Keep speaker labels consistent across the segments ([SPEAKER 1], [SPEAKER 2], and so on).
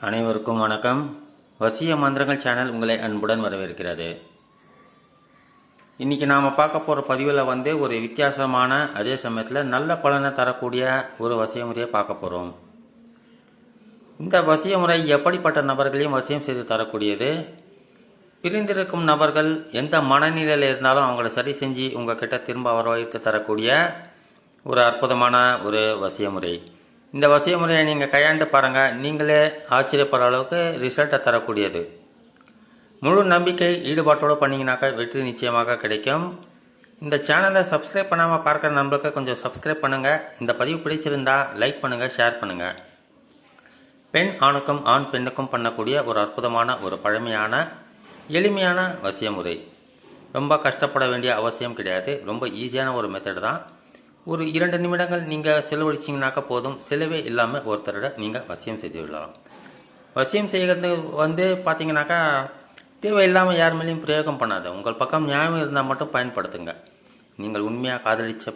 [SPEAKER 1] அனைவருக்கும் வணக்கம். வசிய மந்திரங்கள் சேனல் உங்களை அன்புடன் வரவேற்கிறது. இன்றைக்கி நாம் பார்க்க போகிற பதிவில் வந்து ஒரு வித்தியாசமான அதே சமயத்தில் நல்ல பலனை தரக்கூடிய ஒரு வசிய முறையை பார்க்க போகிறோம் இந்த வசிய முறை எப்படிப்பட்ட நபர்களையும் வசியம் செய்து தரக்கூடியது? பிரிந்திருக்கும் நபர்கள் எந்த மனநிலையில் இருந்தாலும் அவங்கள சரி செஞ்சு உங்ககிட்ட திரும்ப வரவழைத்து தரக்கூடிய ஒரு அற்புதமான ஒரு வசிய முறை. இந்த வசிய முறையை நீங்கள் கையாண்டு பாருங்கள் நீங்களே ஆச்சரியப்படுற அளவுக்கு ரிசல்ட்டை தரக்கூடியது. முழு நம்பிக்கை ஈடுபாட்டோடு பண்ணிங்கனாக்கா வெற்றி நிச்சயமாக கிடைக்கும். இந்த சேனலை சப்ஸ்கிரைப் பண்ணாமல் பார்க்குற நம்பருக்கு கொஞ்சம் சப்ஸ்கிரைப் பண்ணுங்கள் இந்த பதிவு பிடிச்சிருந்தா லைக் பண்ணுங்கள் ஷேர் பண்ணுங்கள் பெண் ஆணுக்கும் ஆண் பெண்ணுக்கும் பண்ணக்கூடிய ஒரு அற்புதமான ஒரு பழமையான எளிமையான வசிய முறை ரொம்ப கஷ்டப்பட வேண்டிய அவசியம் கிடையாது. ரொம்ப ஈஸியான ஒரு மெத்தட் தான். ஒரு இரண்டு நிமிடங்கள் நீங்கள் செலவழிச்சிங்கனாக்கா போதும். செலவே இல்லாமல் ஒருத்தரோட நீங்கள் வசியம் செய்து விடலாம் வசியம் செய்கிறது வந்து பார்த்தீங்கன்னாக்கா தேவையில்லாமல் யார் மேலேயும் பிரயோகம் பண்ணாத. உங்கள் பக்கம் நியாயம் இருந்தால் மட்டும் பயன்படுத்துங்க. நீங்கள் உண்மையாக காதலிச்ச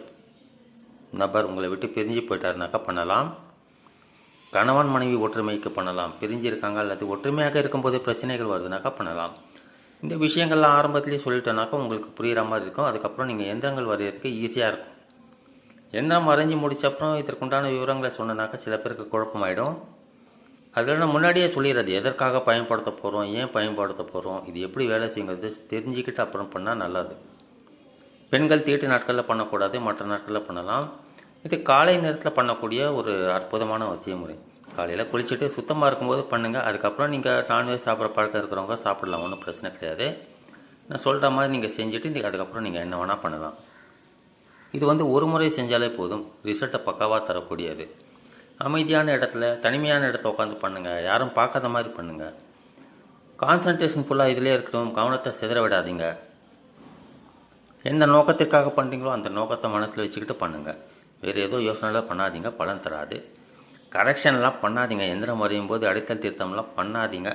[SPEAKER 1] நபர் உங்களை விட்டு பிரிஞ்சு போயிட்டாருனாக்கா பண்ணலாம். கணவன் மனைவி ஒற்றுமைக்கு பண்ணலாம். பிரிஞ்சு இருக்காங்க அல்லது ஒற்றுமையாக இருக்கும்போது பிரச்சனைகள் வருதுனாக்கா பண்ணலாம். இந்த விஷயங்கள்லாம் ஆரம்பத்துலேயே சொல்லிட்டோனாக்கா உங்களுக்கு புரிகிற மாதிரி இருக்கும். அதுக்கப்புறம் நீங்கள் எந்திரங்கள் வரையிறதுக்கு ஈஸியாக இருக்கும். எந்திரம் வரைஞ்சி முடித்த அப்புறம் இதற்குண்டான விவரங்களை சொன்னனாக்கா சில பேருக்கு குழப்பமாயிடும். அதில் நான் முன்னாடியே சொல்லிடுறது எதற்காக பயன்படுத்த போகிறோம் ஏன் பயன்படுத்த போகிறோம் இது எப்படி வேலை செய்யுங்கிறது தெரிஞ்சுக்கிட்டு அப்புறம் பண்ணால் நல்லது. பெண்கள் தீட்டு நாட்களில் பண்ணக்கூடாது மற்ற நாட்களில் பண்ணலாம். இது காலை நேரத்தில் பண்ணக்கூடிய ஒரு அற்புதமான வசிய முறை. காலையில் குளிச்சுட்டு சுத்தமாக இருக்கும்போது பண்ணுங்கள் அதுக்கப்புறம் நீங்கள் நான்வெஜ் சாப்பிட்ற பழக்கம் இருக்கிறவங்க சாப்பிடலாம் ஒன்றும் பிரச்சனை கிடையாது. நான் சொல்கிற மாதிரி நீங்கள் செஞ்சுட்டு நீங்கள் அதுக்கப்புறம் நீங்கள் என்ன வேணால் பண்ணலாம். இது வந்து ஒரு முறை செஞ்சாலே போதும். ரிசல்ட்டை பக்காவாக தரக்கூடியது. அமைதியான இடத்துல தனிமையான இடத்துல உட்காந்து பண்ணுங்கள் யாரும் பார்க்காத மாதிரி பண்ணுங்கள் கான்சன்ட்ரேஷன் ஃபுல்லாக இதிலே இருக்கட்டும் கவனத்தை சிதற விடாதீங்க. எந்த நோக்கத்திற்காக பண்ணுறீங்களோ அந்த நோக்கத்தை மனசில் வச்சுக்கிட்டு பண்ணுங்கள் வேறு ஏதோ யோசனைலாம் பண்ணாதீங்க. பலன் தராது. கரெக்ஷன்லாம் பண்ணாதீங்க. எந்திரம் வரையும் போது அடித்தல் திருத்தம்லாம் பண்ணாதீங்க.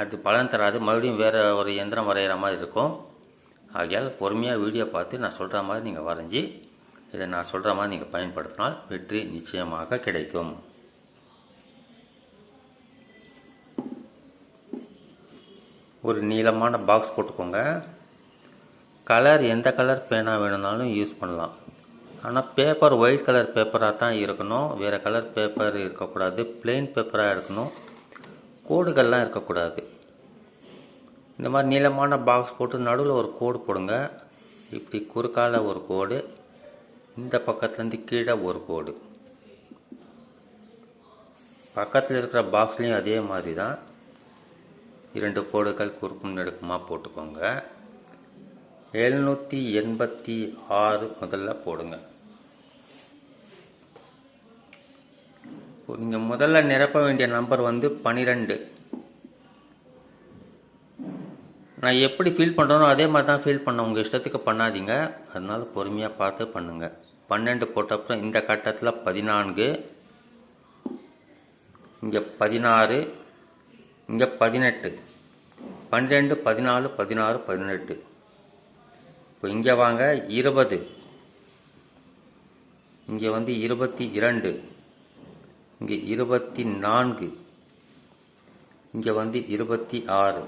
[SPEAKER 1] அது பலன் தராது. மறுபடியும் வேறு ஒரு எந்திரம் வரைகிற மாதிரி இருக்கும். ஆகையால் பொறுமையாக வீடியோ பார்த்து நான் சொல்கிற மாதிரி நீங்கள் வரைஞ்சி இதை நான் சொல்கிற மாதிரி நீங்கள் பயன்படுத்தினால் வெற்றி நிச்சயமாக கிடைக்கும். ஒரு நீளமான பாக்ஸ் போட்டுக்கோங்க. கலர் எந்த கலர் பேனா வேணும்னாலும் யூஸ் பண்ணலாம். ஆனால் பேப்பர் ஒயிட் கலர் பேப்பராக தான் இருக்கணும். வேறு கலர் பேப்பர் இருக்கக்கூடாது. பிளெயின் பேப்பராக இருக்கணும். கோடுகள்லாம் இருக்கக்கூடாது. இந்த மாதிரி நீளமான பாக்ஸ் போட்டு நடுவில் ஒரு கோடு போடுங்க. இப்படி குறுக்கால ஒரு கோடு இந்த பக்கத்துலேருந்து கீழே ஒரு கோடு. பக்கத்தில் இருக்கிற பாக்ஸ்லேயும் அதே மாதிரி தான் இரண்டு கோடுகள் குறுக்கும் நெடுக்குமாக போட்டுக்கோங்க. எழுநூற்றி எண்பத்தி ஆறு முதல்ல போடுங்க. நீங்கள் முதல்ல நிரப்ப வேண்டிய நம்பர் வந்து பன்னிரெண்டு நான் எப்படி ஃபீல் பண்ணுறனோ அதே மாதிரி தான் ஃபீல் பண்ண உங்கள் இஷ்டத்துக்கு பண்ணாதீங்க. அதனால் பொறுமையாக பார்த்து பண்ணுங்கள் பன்னெண்டு போட்ட அப்புறம் இந்த கட்டத்தில் பதினான்கு இங்கே பதினாறு இங்கே பதினெட்டு. பன்னெண்டு பதினாலு பதினாறு பதினெட்டு. இப்போ இங்கே வாங்க இருபது. இங்கே வந்து இருபத்தி இரண்டு. இங்கே இருபத்தி நான்கு. இங்கே வந்து இருபத்தி ஆறு.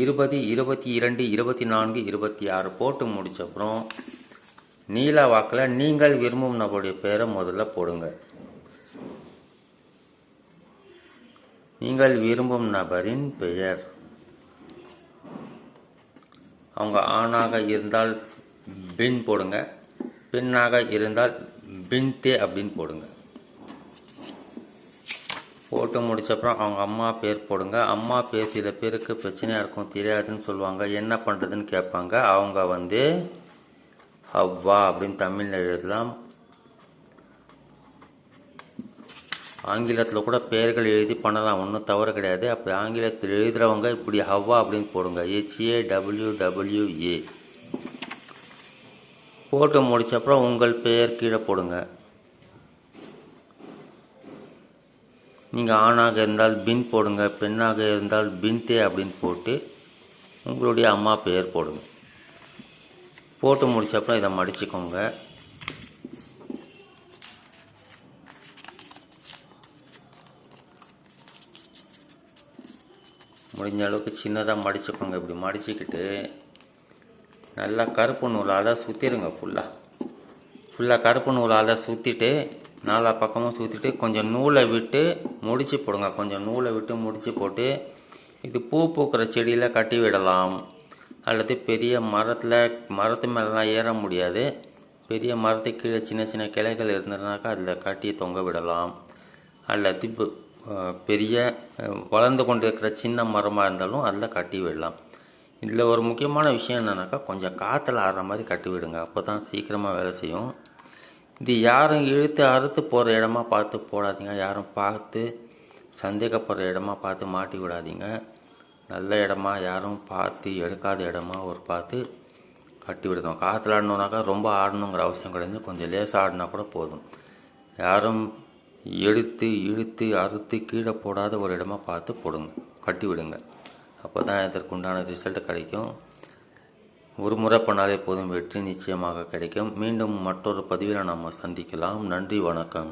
[SPEAKER 1] இருபது இருபத்தி இரண்டு இருபத்தி நான்கு இருபத்தி ஆறு போட்டு முடித்தப்புறம் நீல வாக்கில் நீங்கள் விரும்பும் நபருடைய பேரை முதல்ல போடுங்க. நீங்கள் விரும்பும் நபரின் பெயர். அவங்க ஆணாக இருந்தால் பின் போடுங்க. பெண்ணாக இருந்தால் பின்தே அப்படின்னு போடுங்க. போட்டு முடிச்சப்புறம் அவங்க அம்மா பேர் போடுங்க. அம்மா பேர் சில பேருக்கு பிரச்சனையாக இருக்கும் தெரியாதுன்னு சொல்லுவாங்க. என்ன பண்ணுறதுன்னு கேட்பாங்க. அவங்க வந்து ஹவ்வா அப்படின்னு தமிழில் எழுதலாம். ஆங்கிலத்தில் கூட பெயர்கள் எழுதி பண்ணலாம். ஒன்றும் தவறு கிடையாது. அப்படி ஆங்கிலத்தில் எழுதுகிறவங்க இப்படி ஹவ்வா அப்படின்னு போடுங்க. ஹெச்ஏ டபிள்யூ டபிள்யூஏ போட்டு முடிச்சப்புறம் உங்கள் பெயர் கீழே போடுங்க. நீங்கள் ஆணாக இருந்தால் பின் போடுங்க பெண்ணாக இருந்தால் பின்தே அப்படின்னு போட்டு உங்களுடைய அம்மா பெயர் போடுங்க. போட்டு முடிச்சப்பறம் இதை மடிச்சுக்கோங்க. முடிஞ்ச அளவுக்கு சின்னதாக மடிச்சுக்கோங்க. இப்படி மடிச்சுக்கிட்டு நல்லா கருப்பு நூலால் சுற்றிடுங்க ஃபுல்லாக ஃபுல்லாக கருப்பு நூலால் சுற்றிட்டு நாலா பக்கமும் சுற்றிட்டு கொஞ்சம் நூலை விட்டு முடிச்சு போடுங்க. கொஞ்சம் நூலை விட்டு முடிச்சு போட்டு இது பூ பூக்கிற செடியில் கட்டி விடலாம். அல்லது பெரிய மரத்தில் மரத்து மேலெலாம் ஏற முடியாது. பெரிய மரத்துக்கு கீழே சின்ன சின்ன கிளைகள் இருந்ததுனாக்கா அதில் கட்டி தொங்க விடலாம். அல்லது பெரிய வளர்ந்து கொண்டு இருக்கிற சின்ன மரமாக இருந்தாலும் அதில் கட்டி விடலாம். இதில் ஒரு முக்கியமான விஷயம் என்னென்னாக்கா கொஞ்சம் காற்றுல ஆடுற மாதிரி கட்டி விடுங்க. அப்போ தான் சீக்கிரமாக வேலை செய்யும். இது யாரும் இழுத்து அறுத்து போகிற இடமா பார்த்து போடாதீங்க. யாரும் பார்த்து சந்தேகப்படுற இடமா பார்த்து மாட்டி விடாதீங்க. நல்ல இடமா யாரும் பார்த்து எடுக்காத இடமா ஒரு பார்த்து கட்டி விடணும். காற்றுல ஆடணுன்னாக்கா ரொம்ப ஆடணுங்கிற அவசியம் கிடையாது. கொஞ்சம் லேசாக ஆடினா கூட போதும். யாரும் எடுத்து இழுத்து அறுத்து கீழே போடாத ஒரு இடமா பார்த்து போடுங்க. கட்டி விடுங்க. அப்போ தான் இதற்குண்டான ரிசல்ட் கிடைக்கும். ஒரு முறை பண்ணாலே போதும் வெற்றி நிச்சயமாக கிடைக்கும். மீண்டும் மற்றொரு பதிவில் நாம் சந்திக்கலாம். நன்றி வணக்கம்.